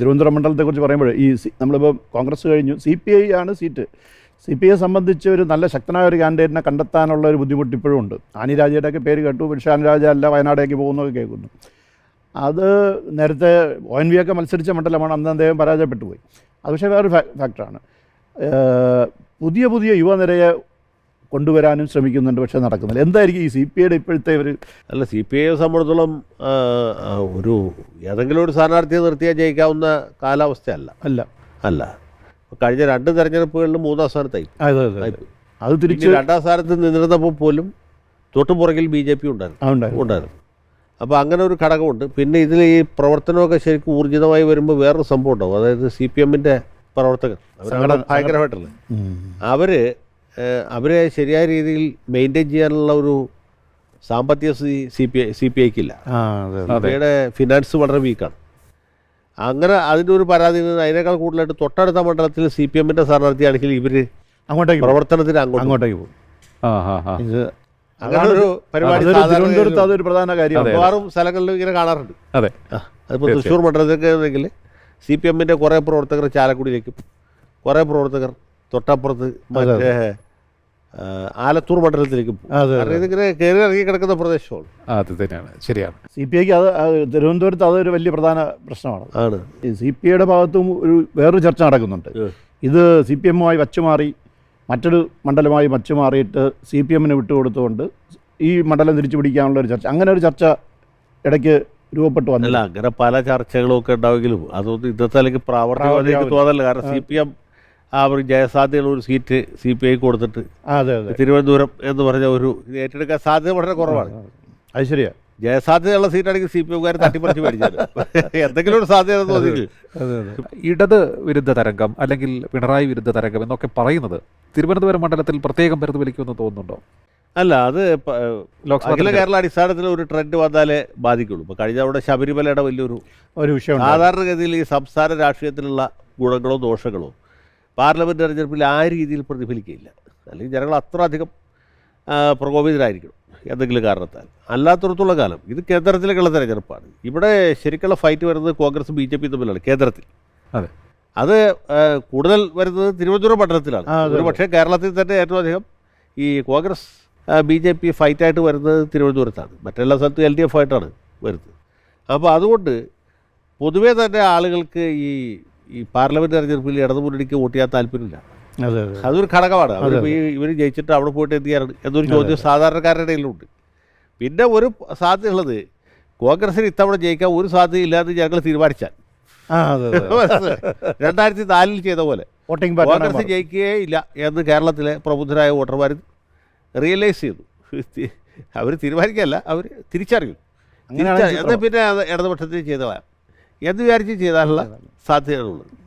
തിരുവനന്തപുരം മണ്ഡലത്തെക്കുറിച്ച് പറയുമ്പോൾ ഈ നമ്മളിപ്പോൾ കോൺഗ്രസ് കഴിഞ്ഞു സി പി ഐ ആണ് സീറ്റ്. സി പി ഐ സംബന്ധിച്ച് ഒരു നല്ല ശക്തനായ ഒരു കാൻഡിഡേറ്റിനെ കണ്ടെത്താനുള്ള ഒരു ബുദ്ധിമുട്ട് ഇപ്പോഴും ഉണ്ട്. ആനി രാജയുടെയൊക്കെ പേര് കേട്ടു പക്ഷേ ആനി രാജ അല്ല വയനാടേക്ക് പോകുന്നൊക്കെ കേൾക്കുന്നു. അത് നേരത്തെ ഒ എൻ വി ഒക്കെ മത്സരിച്ച മണ്ഡലമാണ് അന്ന് അദ്ദേഹം പരാജയപ്പെട്ടു പോയി. അത് പക്ഷേ വേറൊരു ഫാക്ടറാണ്. പുതിയ പുതിയ യുവനിരയെ കൊണ്ടുവരാനും ശ്രമിക്കുന്നുണ്ട് പക്ഷേ നടക്കുന്നില്ല. എന്തായിരിക്കും ഈ സി പി ഐയുടെ ഇപ്പോഴത്തെ ഒരു അല്ല സി പി ഐയെ സംബന്ധിച്ചിടത്തോളം ഒരു ഏതെങ്കിലും ഒരു സ്ഥാനാർത്ഥിയെ നിർത്തിയാൽ ജയിക്കാവുന്ന കാലാവസ്ഥയല്ല. അല്ല. അല്ല. കഴിഞ്ഞ രണ്ട് തെരഞ്ഞെടുപ്പുകളിലും മൂന്നാം സ്ഥാനത്തായി. അതെ തിരിച്ച് രണ്ടാം സ്ഥാനത്ത് നിന്നിരുന്നപ്പോൾ പോലും തൊട്ടുപുറകിൽ ബി ജെ പി ഉണ്ടായിരുന്നു. ഉണ്ടായിരുന്നു. അപ്പോൾ അങ്ങനെ ഒരു ഘടകമുണ്ട്. പിന്നെ ഇതിൽ ഈ പ്രവർത്തനമൊക്കെ ശരിക്കും ഊർജിതമായി വരുമ്പോൾ വേറൊരു സംഭവം ഉണ്ടാവും. അതായത് സി പി എമ്മിന്റെ പ്രവർത്തകർ ഭയങ്കരമായിട്ടുള്ളത്. അവർ അവരെ ശരിയായ രീതിയിൽ മെയിന്റെയിൻ ചെയ്യാനുള്ള ഒരു സാമ്പത്തിക സ്ഥിതി C P I C P ഐക്കില്ല ഐയുടെ ഫിനാൻസ് വളരെ വീക്കാണ് അങ്ങനെ അതിന്റെ ഒരു പരാതി അതിനേക്കാൾ കൂടുതലായിട്ട് തൊട്ടടുത്ത മണ്ഡലത്തിൽ സി പി എമ്മിന്റെ സ്ഥാനാർത്ഥിയാണെങ്കിൽ ഇവർ അങ്ങോട്ടേക്ക്. പ്രവർത്തനത്തിന് അങ്ങോട്ട് അങ്ങോട്ടേക്ക് പോകും ഇത് അങ്ങനെ ഒരു പരിപാടി അതൊരു സാധാരണ തിരുവനന്തപുരത്ത് അതൊരു പ്രധാന കാര്യം. മിക്കവാറും സ്ഥലങ്ങളിലും ഇങ്ങനെ കാണാറുണ്ട്. അതെ. അതിപ്പോൾ തൃശ്ശൂർ മണ്ഡലത്തിലൊക്കെ ആണെങ്കിൽ സി പി എമ്മിന്റെ കുറേ പ്രവർത്തകർ ചാലക്കുടിയിലേക്കും കുറേ പ്രവർത്തകർ തൊട്ടപ്പുറത്ത് മറ്റേ ആലത്തൂർ മണ്ഡലത്തിലേക്ക് പോകും. അതെ കയറി ഇറങ്ങി കിടക്കുന്ന പ്രദേശമാണ്. അത് തന്നെയാണ്. ശരിയാണ്. സി പി ഐക്ക് അത് തിരുവനന്തപുരത്ത് അതൊരു വലിയ പ്രധാന പ്രശ്നമാണ്. ആണ്. സി പി ഐയുടെ ഭാഗത്തും ഒരു വേറൊരു ചർച്ച നടക്കുന്നുണ്ട്. ഇത് സി പി എമ്മുമായി വച്ചുമാറി മറ്റൊരു മണ്ഡലമായി വച്ചുമാറിയിട്ട് സി പി എമ്മിന് വിട്ടുകൊടുത്തുകൊണ്ട് ഈ മണ്ഡലം തിരിച്ചു പിടിക്കാനുള്ള ഒരു ചർച്ച. അങ്ങനെ ഒരു ചർച്ച ഇടയ്ക്ക് രൂപപ്പെട്ടു അല്ല വന്നില്ല അങ്ങനെ പല ചർച്ചകളും ഒക്കെ ഉണ്ടാവുമെങ്കിലും അതൊന്നും ഇന്നത്തെ അല്ലെങ്കിൽ പ്രാവർത്തികമായി തോന്നല്ല കാരണം സി പി എം ആ ഒരു ജയസാധ്യതയുള്ള ഒരു സീറ്റ് സി പി ഐ കൊടുത്തിട്ട് അതെ അതെ. തിരുവനന്തപുരം എന്ന് പറഞ്ഞ ഒരു ഇത് ഏറ്റെടുക്കാൻ സാധ്യത വളരെ കുറവാണ്. അത് ശരിയാ. ജയസാധ്യതയുള്ള സീറ്റാണെങ്കിൽ സി പി എംകാർ തട്ടിപ്പറിച്ച് മേടിച്ചത് എന്തെങ്കിലും ഒരു സാധ്യത തോന്നിയില്ല? അതെ അതെ ഇടത് വിരുദ്ധ തരംഗം അല്ലെങ്കിൽ പിണറായി വിരുദ്ധ തരംഗം എന്നൊക്കെ പറയുന്നത് തിരുവനന്തപുരം മണ്ഡലത്തിൽ പ്രത്യേകം പ്രതിഫലിക്കുമെന്ന് തോന്നുന്നുണ്ടോ? അല്ല അത് ലോക്സഭയിലെ അഖില കേരള അടിസ്ഥാനത്തിൽ ഒരു ട്രെൻഡ് വന്നാലേ ബാധിക്കുള്ളൂ. ഇപ്പോൾ കഴിഞ്ഞ അവിടെ ശബരിമലയുടെ വലിയൊരു ഒരു വിഷയം സാധാരണഗതിയിൽ ഈ സംസ്ഥാന രാഷ്ട്രീയത്തിലുള്ള ഗുണങ്ങളോ ദോഷങ്ങളോ പാർലമെന്റ് തെരഞ്ഞെടുപ്പിൽ ആ രീതിയിൽ പ്രതിഫലിക്കുകയില്ല. അല്ലെങ്കിൽ ജനങ്ങൾ അത്ര അധികം പ്രകോപിതരായിരിക്കണം എന്തെങ്കിലും കാരണത്താൽ. അല്ലാത്തടത്തുള്ള കാലം ഇത് കേന്ദ്രത്തിലേക്കുള്ള തെരഞ്ഞെടുപ്പാണ്. ഇവിടെ ശരിക്കുള്ള ഫൈറ്റ് വരുന്നത് കോൺഗ്രസ് ബി ജെ പി തമ്മിലാണ് കേന്ദ്രത്തിൽ. അതെ. അത് കൂടുതൽ വരുന്നത് തിരുവനന്തപുരം പട്ടണത്തിലാണ് ഒരു പക്ഷേ കേരളത്തിൽ തന്നെ ഏറ്റവും അധികം ഈ കോൺഗ്രസ് ബി ജെ പി ഫൈറ്റായിട്ട് വരുന്നത് തിരുവനന്തപുരത്താണ്. മറ്റെല്ലാ സ്ഥലത്തും എൽ ഡി എഫ് ആയിട്ടാണ് വരുന്നത്. അപ്പോൾ അതുകൊണ്ട് പൊതുവേ തന്നെ ആളുകൾക്ക് ഈ ഈ പാർലമെന്റ് തെരഞ്ഞെടുപ്പിൽ ഇടതുമുന്നണിക്ക് വോട്ട് ചെയ്യാൻ താല്പര്യമില്ല. അതെ അതെ. അതൊരു ഘടകമാണ്. അവരിപ്പോൾ ഈ ഇവർ ജയിച്ചിട്ട് അവിടെ പോയിട്ട് എന്ത് ചെയ്യാറുണ്ട് എന്നൊരു ചോദ്യം സാധാരണക്കാരുടെ ഇടയിലുണ്ട് പിന്നെ ഒരു സാധ്യതയുള്ളത് കോൺഗ്രസിന് ഇത്തവണ ജയിക്കാൻ ഒരു സാധ്യതയില്ല എന്ന് ഞങ്ങൾ തീരുമാനിച്ചാൽ. രണ്ടായിരത്തി നാലിൽ ചെയ്ത പോലെ കോൺഗ്രസ് ജയിക്കുകയേ ഇല്ല എന്ന് കേരളത്തിലെ പ്രബുദ്ധരായ വോട്ടർമാർ റിയലൈസ് ചെയ്തു. അവർ തീരുമാനിക്കല്ല അവർ തിരിച്ചറിയും എന്നാൽ പിന്നെ ഇടതുപക്ഷത്തിൽ ചെയ്തതാണ്. എന്ന് വിചാരിച്ച് ചെയ്താലുള്ള Sadler.